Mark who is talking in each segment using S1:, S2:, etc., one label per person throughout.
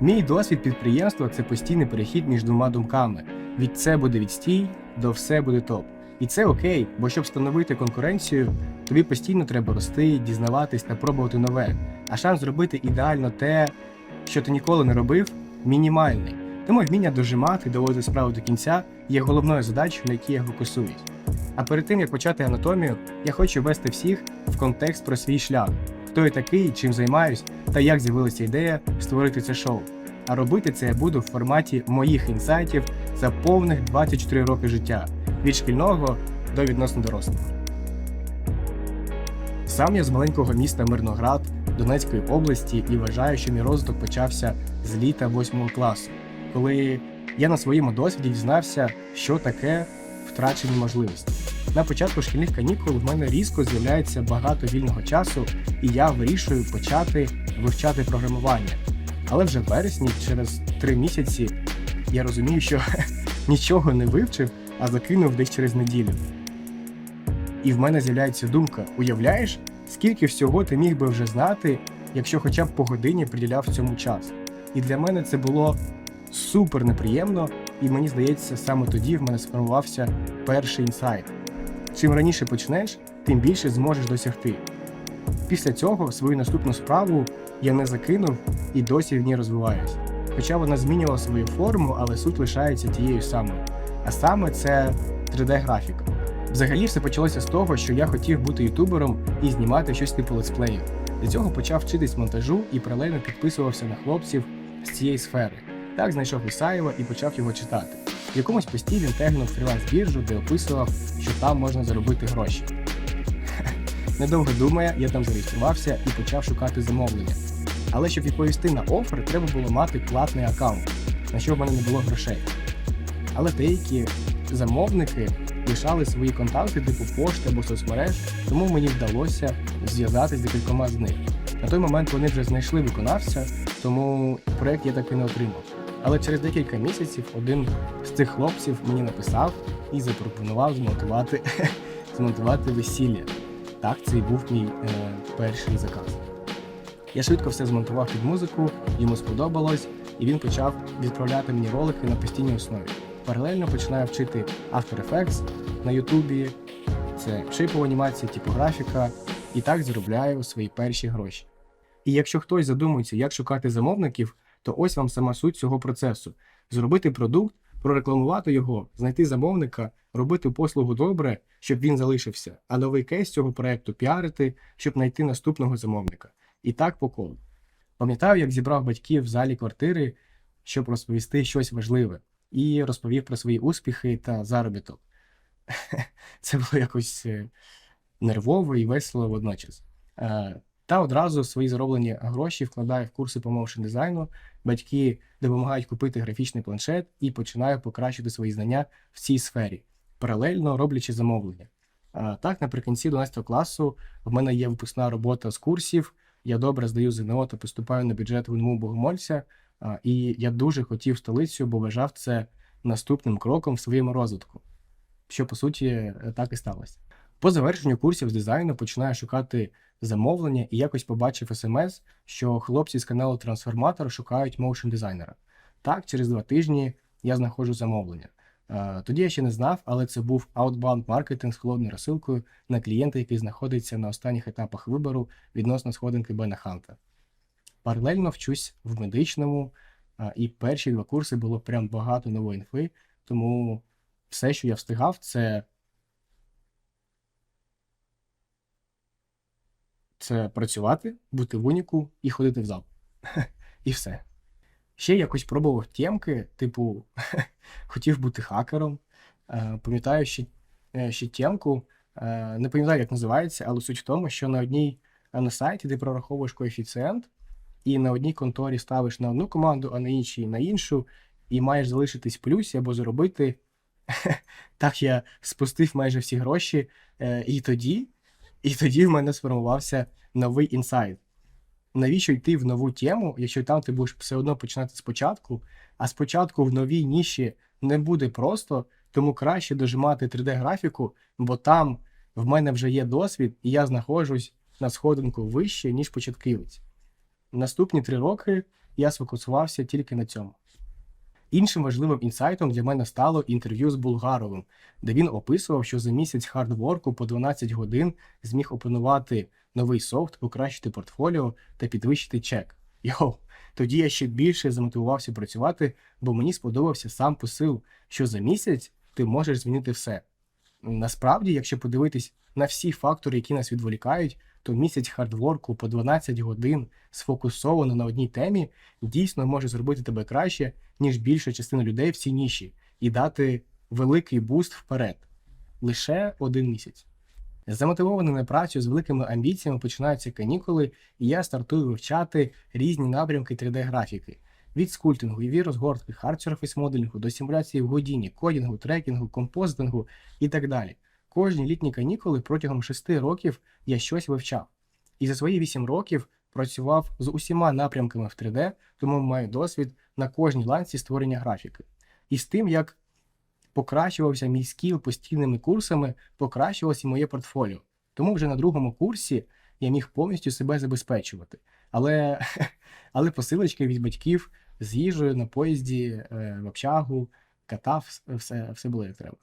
S1: Мій досвід підприємства це постійний перехід між двома думками: від це буде відстій до все буде топ. І це окей, бо щоб встановити конкуренцію, тобі постійно треба рости, дізнаватись та пробувати нове. А шанс зробити ідеально те, що ти ніколи не робив, мінімальний. Тому вміння дожимати, доводити справу до кінця є головною задачею, на якій я фокусуюсь. А перед тим як почати анатомію, я хочу ввести всіх в контекст про свій шлях, хто я такий, чим займаюсь та як з'явилася ідея створити це шоу. А робити це я буду в форматі моїх інсайтів за повних 24 роки життя від шкільного до відносно дорослого. Сам я з маленького міста Мирноград Донецької області і вважаю, що мій розвиток почався з літа 8 класу, коли я на своєму досвіді дізнався, що таке втрачені можливості. На початку шкільних канікул в мене різко з'являється багато вільного часу, і я вирішую почати вивчати програмування. Але вже в вересні, через три місяці, я розумію, що нічого не вивчив, а закинув десь через неділю. І в мене з'являється думка: уявляєш, скільки всього ти міг би вже знати, якщо хоча б по годині приділяв цьому час. І для мене це було супер неприємно, і мені здається, саме тоді в мене сформувався перший інсайт. Чим раніше почнеш, тим більше зможеш досягти. Після цього свою наступну справу я не закинув і досі в ній розвиваюсь. Хоча вона змінювала свою форму, але суть лишається тією самою. А саме це 3D-графіка. Взагалі все почалося з того, що я хотів бути ютубером і знімати щось типу летсплеїв. Для цього почав вчитись монтажу і паралельно підписувався на хлопців з цієї сфери. Так знайшов Ісаєва і почав його читати. В якомусь пості він тегнув фріланс-біржу, де описував, що там можна заробити гроші. Недовго думає, я там зареєструвався і почав шукати замовлення. Але щоб відповісти на офер, треба було мати платний аккаунт, на що в мене не було грошей. Але деякі замовники лишали свої контакти типу пошти або соцмереж, тому мені вдалося зв'язатися з декількома з них. На той момент вони вже знайшли виконавця, тому проект я так і не отримав. Але через декілька місяців один з цих хлопців мені написав і запропонував змонтувати, змонтувати весілля. Так, це і був мій е, перший заказ. Я швидко все змонтував під музику, йому сподобалось, і він почав відправляти мені ролики на постійній основі. Паралельно починаю вчити After Effects на Ютубі, це шейпова анімація, типографіка, і так заробляю свої перші гроші. І якщо хтось задумується, як шукати замовників, то ось вам сама суть цього процесу: зробити продукт, прорекламувати його, знайти замовника, робити послугу добре, щоб він залишився, а новий кейс цього проекту піарити, щоб знайти наступного замовника. І так по колу. Пам'ятаю, як зібрав батьків в залі квартири, щоб розповісти щось важливе, і розповів про свої успіхи та заробіток. Це було якось е, нервово і весело водночас. Та одразу свої зароблені гроші вкладаю в курси по моушн дизайну. Батьки допомагають купити графічний планшет і починаю покращити свої знання в цій сфері, паралельно роблячи замовлення. А, Так, наприкінці 12 класу в мене є випускна робота з курсів. Я добре здаю ЗНО та поступаю на бюджет в НМУ Богомольця. А, І я дуже хотів столицю, бо вважав це наступним кроком в своєму розвитку. Що по суті е, так і сталося. По завершенню курсів з дизайну починаю шукати замовлення і якось побачив смс, що хлопці з каналу Трансформатор шукають моушн дизайнера. Так, через два тижні я знаходжу замовлення. Е, Тоді я ще не знав, але це був outbound маркетинг з холодною розсилкою на клієнта, який знаходиться на останніх етапах вибору відносно сходинки Бена Ханта. Паралельно вчусь в медичному, і перші два курси було прям багато нової інфи, тому все, що я встигав, це, це працювати, бути в уніку і ходити в зал. І все. Ще якось пробував темки, типу, хотів бути хакером. Е, Пам'ятаю ще, ще темку, е, не пам'ятаю, як називається, але суть в тому, що на одній е, на сайті ти прораховуєш коефіцієнт, і на одній конторі ставиш на одну команду, а на іншій на іншу, і маєш залишитись в плюсі або заробити. Так я спустив майже всі гроші, і тоді, і тоді в мене сформувався новий інсайт. Навіщо йти в нову тему, якщо там ти будеш все одно починати спочатку, а спочатку в новій ніші не буде просто, тому краще дожимати 3D-графіку, бо там в мене вже є досвід, і я знаходжусь на сходинку вище, ніж початківець. Наступні три роки я сфокусувався тільки на цьому. Іншим важливим інсайтом для мене стало інтерв'ю з Булгаровим, де він описував, що за місяць хардворку по 12 годин зміг опанувати новий софт, покращити портфоліо та підвищити чек. Йоу, тоді я ще більше замотивувався працювати, бо мені сподобався сам посил, що за місяць ти можеш змінити все. Насправді, якщо подивитись на всі фактори, які нас відволікають, то місяць хардворку по 12 годин сфокусовано на одній темі дійсно може зробити тебе краще, ніж більша частина людей в цій ніші, і дати великий буст вперед. Лише один місяць. Замотивований на працю з великими амбіціями починаються канікули, і я стартую вивчати різні напрямки 3D-графіки. Від скульптингу і розгортки, хардсерфіс моделінгу до симуляції в годіні, кодінгу, трекінгу, композитингу і так далі. Кожні літні канікули протягом 6 років я щось вивчав. І за свої 8 років працював з усіма напрямками в 3D, тому маю досвід на кожній ланці створення графіки. І з тим, як покращувався мій скіл постійними курсами, покращувалося і моє портфоліо. Тому вже на другому курсі я міг повністю себе забезпечувати. Але, але посилочки від батьків з їжею на поїзді, е, в общагу, катав, все, все було як треба.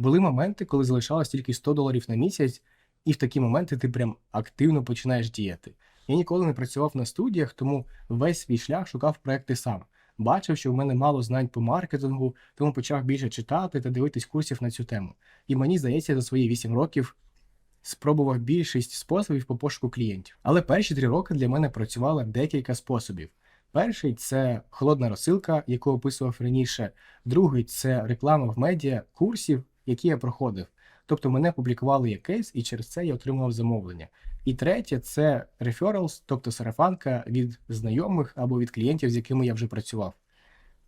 S1: Були моменти, коли залишалось тільки 100 доларів на місяць, і в такі моменти ти прям активно починаєш діяти. Я ніколи не працював на студіях, тому весь свій шлях шукав проекти сам. Бачив, що в мене мало знань по маркетингу, тому почав більше читати та дивитись курсів на цю тему. І мені здається, за свої 8 років спробував більшість способів по пошуку клієнтів. Але перші три роки для мене працювало декілька способів. Перший це холодна розсилка, яку описував раніше. Другий це реклама в медіа курсів, які я проходив. Тобто мене публікували як кейс, і через це я отримував замовлення. І третє це referrals, тобто сарафанка від знайомих або від клієнтів, з якими я вже працював.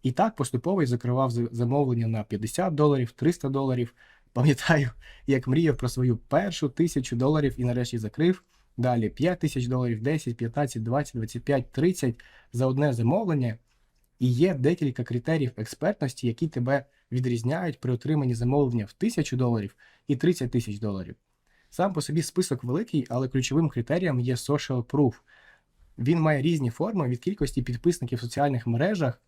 S1: І так поступово я закривав замовлення на 50 доларів, 300 доларів. Пам'ятаю, як мріяв про свою першу тисячу доларів і нарешті закрив. Далі 5 тисяч доларів, 10, 15, 20, 25, 30 за одне замовлення. І є декілька критеріїв експертності, які тебе відрізняють при отриманні замовлення в 1000 доларів і 30 тисяч доларів. Сам по собі список великий, але ключовим критерієм є social proof. Він має різні форми від кількості підписників в соціальних мережах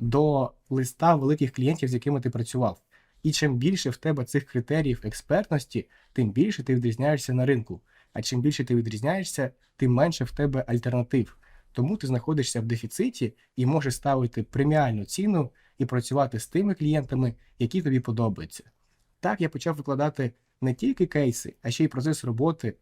S1: до листа великих клієнтів, з якими ти працював. І чим більше в тебе цих критеріїв експертності, тим більше ти відрізняєшся на ринку. А чим більше ти відрізняєшся, тим менше в тебе альтернатив. Тому ти знаходишся в дефіциті і можеш ставити преміальну ціну і працювати з тими клієнтами, які тобі подобаються. Так я почав викладати не тільки кейси, а ще й процес роботи,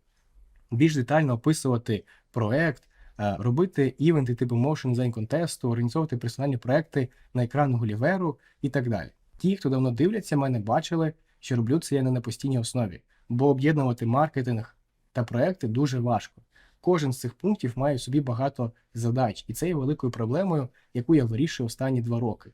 S1: більш детально описувати проект, е, робити івенти типу Motion Design контесту, організовувати персональні проекти на екран Гуліверу і так далі. Ті, хто давно дивляться, мене бачили, що роблю це я не на постійній основі, бо об'єднувати маркетинг та проекти дуже важко. Кожен з цих пунктів має в собі багато задач, і це є великою проблемою, яку я вирішую останні два роки.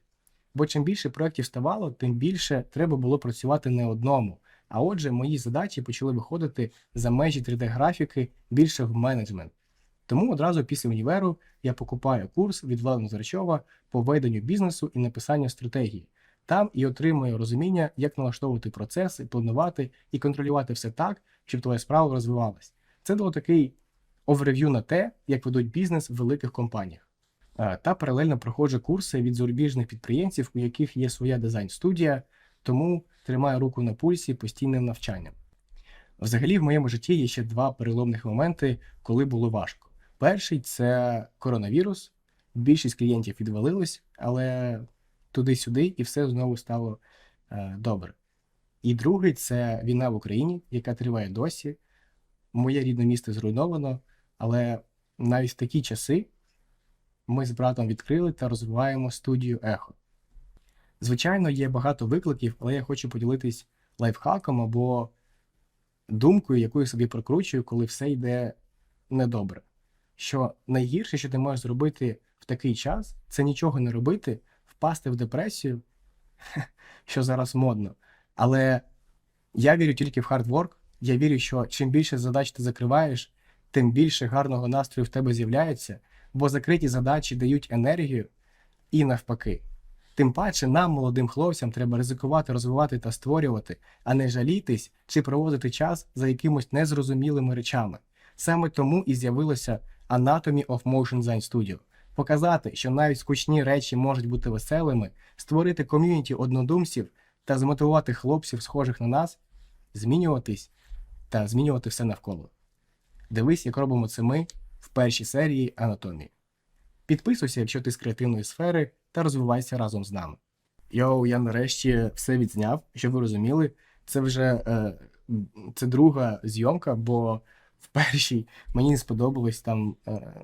S1: Бо чим більше проєктів ставало, тим більше треба було працювати не одному. А отже, мої задачі почали виходити за межі 3D-графіки більше в менеджмент. Тому одразу після універу я покупаю курс від Владимира Зарчова по веденню бізнесу і написанню стратегії. Там і отримую розуміння, як налаштовувати процеси, планувати і контролювати все так, щоб твоя справа розвивалась. Це було такий оверв'ю на те, як ведуть бізнес в великих компаніях. Та паралельно проходжу курси від зарубіжних підприємців, у яких є своя дизайн-студія, тому тримаю руку на пульсі постійним навчанням. Взагалі, в моєму житті є ще два переломних моменти, коли було важко. Перший це коронавірус. Більшість клієнтів відвалилось, але туди-сюди і все знову стало е, добре. І другий це війна в Україні, яка триває досі. Моє рідне місто зруйновано, але навіть в такі часи ми з братом відкрили та розвиваємо студію Ехо. Звичайно, є багато викликів, але я хочу поділитись лайфхаком або думкою, яку я собі прокручую, коли все йде недобре. Що найгірше, що ти можеш зробити в такий час, це нічого не робити, впасти в депресію, що зараз модно. Але я вірю тільки в хардворк. Я вірю, що чим більше задач ти закриваєш, тим більше гарного настрою в тебе з'являється, бо закриті задачі дають енергію і навпаки. Тим паче нам, молодим хлопцям, треба ризикувати, розвивати та створювати, а не жалітись чи проводити час за якимось незрозумілими речами. Саме тому і з'явилося Anatomy of Motion Design Studio. показати, що навіть скучні речі можуть бути веселими, створити ком'юніті однодумців та змотивувати хлопців, схожих на нас, змінюватись та змінювати все навколо. Дивись, як робимо це ми в першій серії анатомії. Підписуйся, якщо ти з креативної сфери, та розвивайся разом з нами. Йоу, я нарешті все відзняв, щоб ви розуміли. Це вже е, це друга зйомка, бо в першій мені не сподобалось там, е,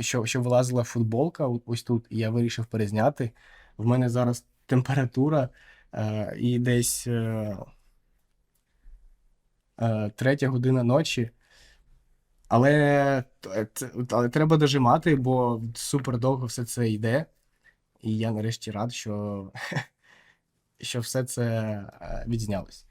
S1: що, що вилазила футболка ось тут, і я вирішив перезняти. В мене зараз температура е, і десь е, е, третя година ночі. Але, т- але треба дожимати, бо супер довго все це йде. І я нарешті рад, що, що все це е, відзнялось.